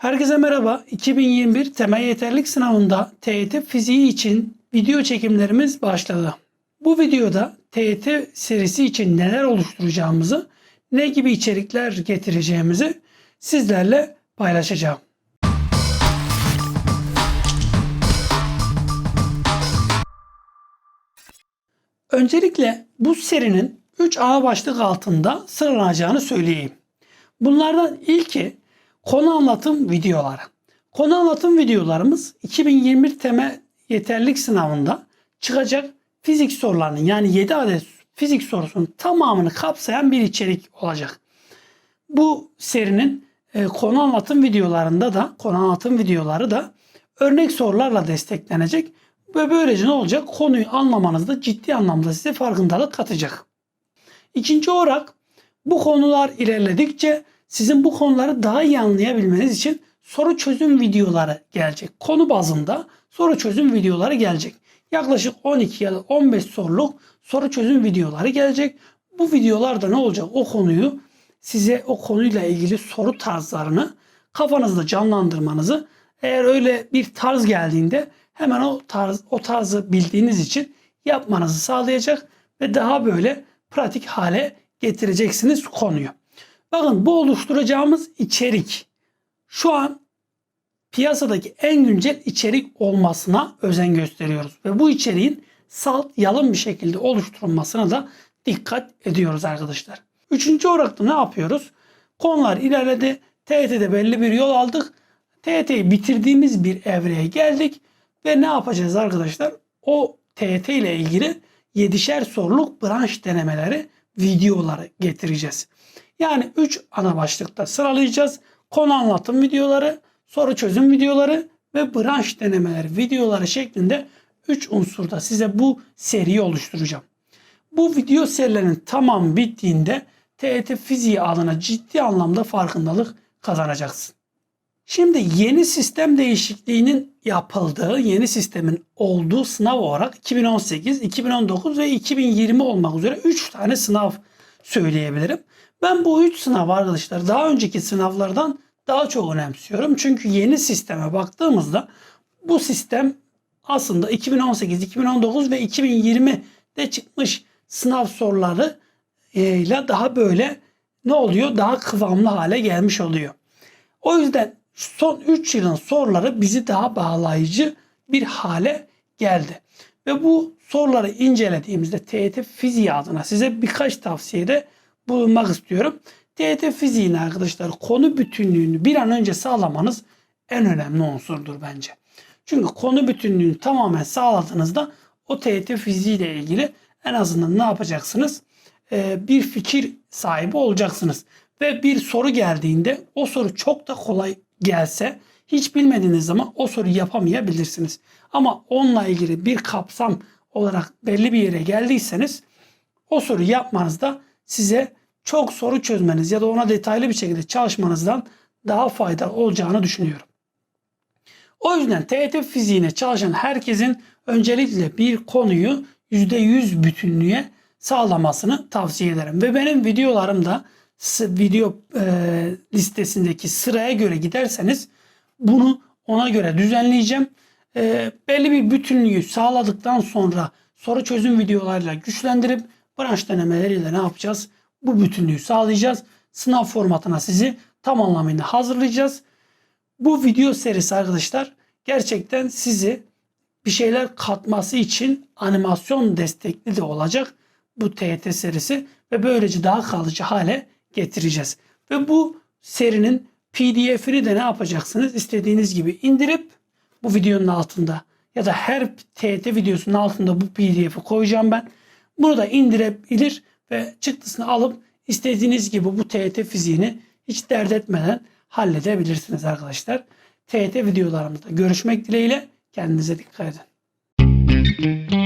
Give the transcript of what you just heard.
Herkese merhaba. 2021 temel yeterlik sınavında TYT fiziği için video çekimlerimiz başladı. Bu videoda TYT serisi için neler oluşturacağımızı, ne gibi içerikler getireceğimizi sizlerle paylaşacağım. Öncelikle bu serinin 3 ana başlık altında sıralanacağını söyleyeyim. Bunlardan ilki konu anlatım videoları. Konu anlatım videolarımız 2021 temel yeterlik sınavında çıkacak fizik sorularının yani 7 adet fizik sorusunun tamamını kapsayan bir içerik olacak. Bu serinin e, konu anlatım videolarında da konu anlatım videoları da örnek sorularla desteklenecek ve böylece ne olacak? Konuyu anlamanızda ciddi anlamda size farkındalık katacak. İkinci olarak bu konular ilerledikçe sizin bu konuları daha iyi anlayabilmeniz için soru çözüm videoları gelecek. Konu bazında soru çözüm videoları gelecek. Yaklaşık 12 ya da 15 soruluk soru çözüm videoları gelecek. Bu videolarda ne olacak? O konuyu size o konuyla ilgili soru tarzlarını kafanızda canlandırmanızı eğer öyle bir tarz geldiğinde hemen o tarz o tarzı bildiğiniz için yapmanızı sağlayacak ve daha böyle pratik hale getireceksiniz konuyu. Bakın bu oluşturacağımız içerik şu an piyasadaki en güncel içerik olmasına özen gösteriyoruz. Ve bu içeriğin salt yalın bir şekilde oluşturulmasına da dikkat ediyoruz arkadaşlar. Üçüncü olarak da ne yapıyoruz? Konular ilerledi. TYT'de belli bir yol aldık. TYT'yi bitirdiğimiz bir evreye geldik. Ve ne yapacağız arkadaşlar? O TYT ile ilgili 7'şer soruluk branş denemeleri videoları getireceğiz. Yani 3 ana başlıkta sıralayacağız. Konu anlatım videoları, soru çözüm videoları ve branş denemeleri videoları şeklinde 3 unsurda size bu seriyi oluşturacağım. Bu video serilerinin tamam bittiğinde TET fiziği adına ciddi anlamda farkındalık kazanacaksın. Şimdi yeni sistem değişikliğinin yapıldığı, yeni sistemin olduğu sınav olarak 2018, 2019 ve 2020 olmak üzere 3 tane sınav söyleyebilirim. Ben bu 3 sınav arkadaşlar daha önceki sınavlardan daha çok önemsiyorum. Çünkü yeni sisteme baktığımızda bu sistem aslında 2018, 2019 ve 2020'de çıkmış sınav soruları ile daha böyle ne oluyor? Daha kıvamlı hale gelmiş oluyor. O yüzden son 3 yılın soruları bizi daha bağlayıcı bir hale geldi. Ve bu soruları incelediğimizde TYT fiziği adına size birkaç tavsiyede bulunmak istiyorum. TYT fiziğini arkadaşlar konu bütünlüğünü bir an önce sağlamanız en önemli unsurdur bence. Çünkü konu bütünlüğünü tamamen sağladığınızda o TYT fiziği ile ilgili en azından ne yapacaksınız? Ee, bir fikir sahibi olacaksınız. Ve bir soru geldiğinde o soru çok da kolay gelse hiç bilmediğiniz zaman o soruyu yapamayabilirsiniz. Ama onunla ilgili bir kapsam olarak belli bir yere geldiyseniz o soruyu yapmanızda size çok soru çözmeniz ya da ona detaylı bir şekilde çalışmanızdan daha faydalı olacağını düşünüyorum. O yüzden TET fiziğine çalışan herkesin öncelikle bir konuyu %100 bütünlüğe sağlamasını tavsiye ederim. Ve benim videolarımda video e, listesindeki sıraya göre giderseniz bunu ona göre düzenleyeceğim. E, belli bir bütünlüğü sağladıktan sonra soru çözüm videolarıyla güçlendirip branş denemeleriyle ne yapacağız? Bu bütünlüğü sağlayacağız. Sınav formatına sizi tam anlamıyla hazırlayacağız. Bu video serisi arkadaşlar gerçekten sizi bir şeyler katması için animasyon destekli de olacak bu TYT serisi ve böylece daha kalıcı hale getireceğiz. Ve bu serinin PDF'ini de ne yapacaksınız? İstediğiniz gibi indirip bu videonun altında ya da her TYT videosunun altında bu PDF'i koyacağım ben. Bunu da indirebilir ve çıktısını alıp istediğiniz gibi bu TYT fiziğini hiç dert etmeden halledebilirsiniz arkadaşlar. TYT videolarımızda görüşmek dileğiyle kendinize dikkat edin.